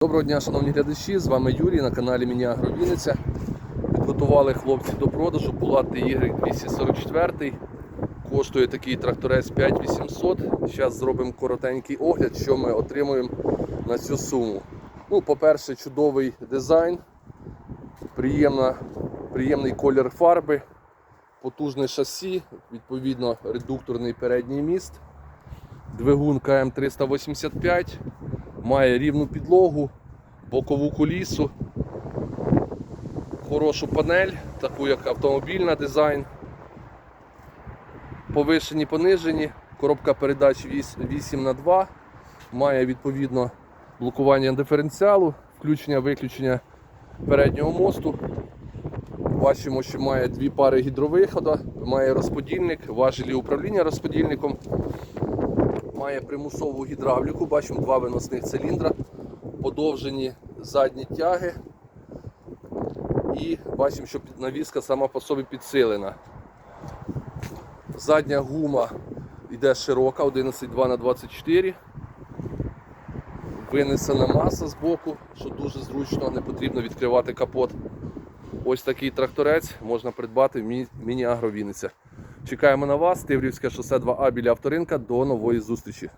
Доброго дня, шановні глядачі! З вами Юрій на каналі Мініагро Вінниця. Підготували хлопці до продажу Булат Y 244. Коштує такий тракторець 5800. Зараз зробимо коротенький огляд, що ми отримуємо на цю суму. Ну, по-перше, чудовий дизайн, приємна, приємний колір фарби, потужне шасі, відповідно редукторний передній міст, двигун КМ385 має рівну підлогу, бокову кулісу, хорошу панель, таку як автомобільна дизайн. Повишені, понижені, коробка передач 8 на 2 має відповідно блокування диференціалу, включення-виключення переднього мосту. Бачимо, що має дві пари гідровиходу, має розподільник, важелі управління розподільником має примусову гідравліку, бачимо два виносних циліндра, подовжені задні тяги. І бачимо, що навіска сама по собі підсилена. Задня гума йде широка, 11,2 на 24 Винесена маса з боку, що дуже зручно, не потрібно відкривати капот. Ось такий тракторець можна придбати в міні-агро Вінниця. Чекаємо на вас, Тиврівське шосе 2А біля авторинка. До нової зустрічі.